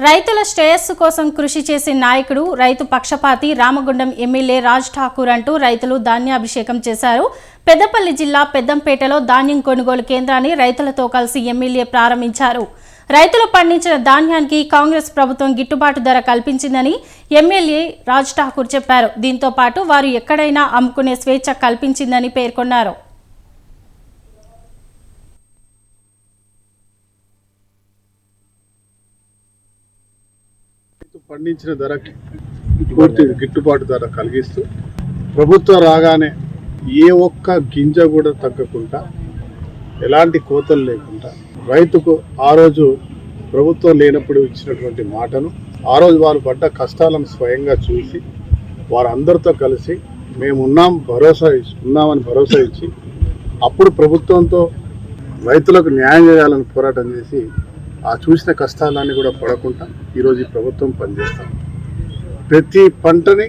రైతుల శ్రేయస్సు కోసం కృషి చేసే నాయకుడు రైతు పక్షపాతి రామగుండం ఎమ్మెల్యే రాజ్ ఠాకూర్ అంటూ రైతులు ధాన్యాభిషేకం చేశారు. పెద్దపల్లి జిల్లా పెద్దంపేటలో ధాన్యం కొనుగోలు కేంద్రాన్ని రైతులతో కలిసి ఎమ్మెల్యే ప్రారంభించారు. రైతులు పండించిన ధాన్యానికి కాంగ్రెస్ ప్రభుత్వం గిట్టుబాటు ధర కల్పించిందని ఎమ్మెల్యే రాజ్ ఠాకూర్ చెప్పారు. దీంతో పాటు వారు ఎక్కడైనా అమ్ముకునే స్వేచ్ఛ కల్పించిందని పేర్కొన్నారు రైతు పండించిన ధరకి పూర్తి గిట్టుబాటు ధర కలిగిస్తూ ప్రభుత్వం రాగానే ఏ ఒక్క గింజ కూడా తగ్గకుండా ఎలాంటి కోతలు లేకుండా రైతుకు ఆ రోజు ప్రభుత్వం లేనప్పుడు ఇచ్చినటువంటి మాటను ఆ రోజు వారు పడ్డ కష్టాలను స్వయంగా చూసి వారందరితో కలిసి మేము ఉన్నాం భరోసా ఉన్నామని భరోసా ఇచ్చి అప్పుడు ప్రభుత్వంతో రైతులకు న్యాయం చేయాలని పోరాటం చేసి ఆ చూసిన కష్టాలన్నీ కూడా పడకుండా ఈరోజు ఈ ప్రభుత్వం పనిచేస్తాం. ప్రతి పంటని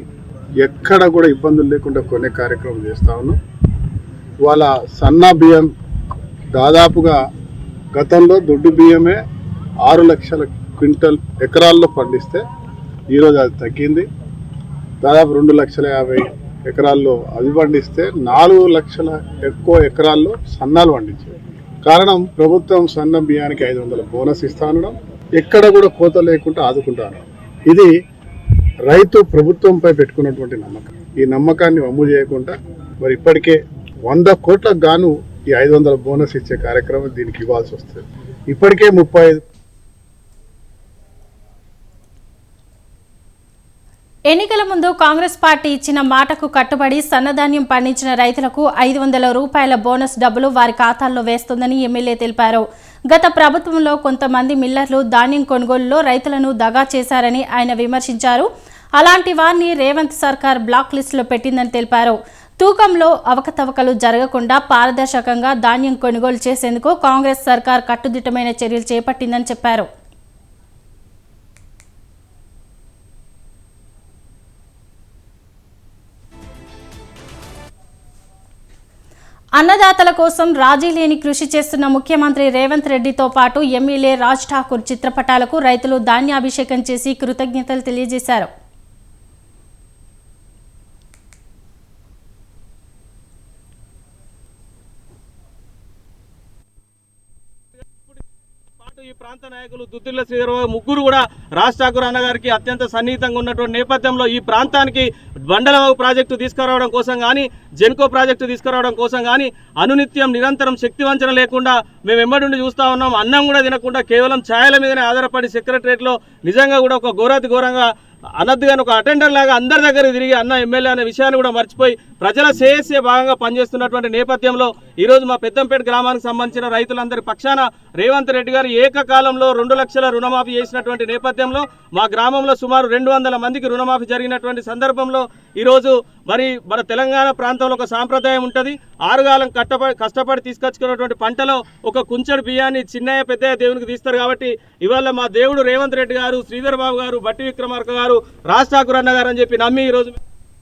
ఎక్కడ కూడా ఇబ్బందులు లేకుండా కొనే కార్యక్రమం చేస్తా ఉన్నాం. వాళ్ళ సన్న బియ్యం దాదాపుగా గతంలో దొడ్డు బియ్యమే ఆరు లక్షల క్వింటల్ ఎకరాల్లో పండిస్తే ఈరోజు అది తగ్గింది. దాదాపు రెండు లక్షల యాభై ఎకరాల్లో అది పండిస్తే నాలుగు లక్షల ఎక్కువ ఎకరాల్లో సన్నాలు పండించారు. కారణం ప్రభుత్వం సన్న బియ్యానికి ఐదు వందల బోనస్ ఇస్తానడం. ఎక్కడ కూడా కోత లేకుండా ఆదుకుంటాను. ఇది రైతు ప్రభుత్వంపై పెట్టుకున్నటువంటి నమ్మకం. ఈ నమ్మకాన్ని అమ్ము చేయకుండా మరి ఇప్పటికే వంద కోట్లకు గాను ఈ ఐదు వందల బోనస్ ఇచ్చే కార్యక్రమం దీనికి ఇవ్వాల్సి వస్తుంది. ఇప్పటికే ముప్పై ఎన్నికల ముందు కాంగ్రెస్ పార్టీ ఇచ్చిన మాటకు కట్టుబడి సన్నధాన్యం పండించిన రైతులకు ఐదు వందల రూపాయల బోనస్ డబ్బులు వారి ఖాతాల్లో వేస్తుందని ఎమ్మెల్యే తెలిపారు. గత ప్రభుత్వంలో కొంతమంది మిల్లర్లు ధాన్యం కొనుగోలులో రైతులను దగా చేశారని ఆయన విమర్శించారు. అలాంటి వారిని రేవంత్ సర్కార్ బ్లాక్ లిస్టులో పెట్టిందని తెలిపారు. తూకంలో అవకతవకలు జరగకుండా పారదర్శకంగా ధాన్యం కొనుగోలు చేసేందుకు కాంగ్రెస్ సర్కార్ కట్టుదిట్టమైన చర్యలు చేపట్టిందని చెప్పారు. అన్నదాతల కోసం రాజీ లేని కృషి చేస్తున్న ముఖ్యమంత్రి రేవంత్ రెడ్డితో పాటు ఎమ్మెల్యే రాజ్ ఠాకూర్ చిత్రపటాలకు రైతులు ధాన్యాభిషేకం చేసి కృతజ్ఞతలు తెలియజేశారు. పాటు ఈ ప్రాంత నాయకులు దుద్దిల్ల శ్రీధరరావు ముగ్గురు కూడా రాజ్ ఠాకూర్ అన్నగారికి అత్యంత సన్నిహితంగా ఉన్నటువంటి నేపథ్యంలో ఈ ప్రాంతానికి బండలవాగు ప్రాజెక్టు తీసుకురావడం కోసం కానీ జెన్కో ప్రాజెక్టు తీసుకురావడం కోసం కానీ అనునిత్యం నిరంతరం శక్తి వంచన లేకుండా మేము వెంబడి చూస్తూ ఉన్నాం. అన్నం కూడా తినకుండా కేవలం ఛాయల మీదనే ఆధారపడి సెక్రటరేట్లో నిజంగా కూడా ఒక ఘోరాతి ఘోరంగా అనద్దుగాని ఒక అటెండర్ లాగా అందరి దగ్గర తిరిగి అన్న ఎమ్మెల్యే అనే విషయాన్ని కూడా మర్చిపోయి ప్రజల శ్రేయస్సే భాగంగా పనిచేస్తున్నటువంటి నేపథ్యంలో ఈరోజు మా పెద్దంపేట గ్రామానికి సంబంధించిన రైతులందరి పక్షాన రేవంత్ రెడ్డి గారు ఏకకాలంలో రెండు లక్షల రుణమాఫీ చేసినటువంటి నేపథ్యంలో మా గ్రామంలో సుమారు రెండు వందల మందికి రుణమాఫీ జరిగినటువంటి సందర్భంలో ఈరోజు మరి మన తెలంగాణ ప్రాంతంలో ఒక సాంప్రదాయం ఉంటుంది. ఆరుగాలం కట్టపడి కష్టపడి తీసుకొచ్చుకున్నటువంటి పంటలో ఒక కుంచెడు బియ్యాన్ని చిన్నయ్య పెద్దయ్య దేవునికి తీస్తారు కాబట్టి ఇవాళ మా దేవుడు రేవంత్ రెడ్డి గారు శ్రీధర్ బాబు గారు బట్టి విక్రమార్క గారు రాజ్ ఠాకూర్ అన్న గారు అని చెప్పి నమ్మి ఈరోజు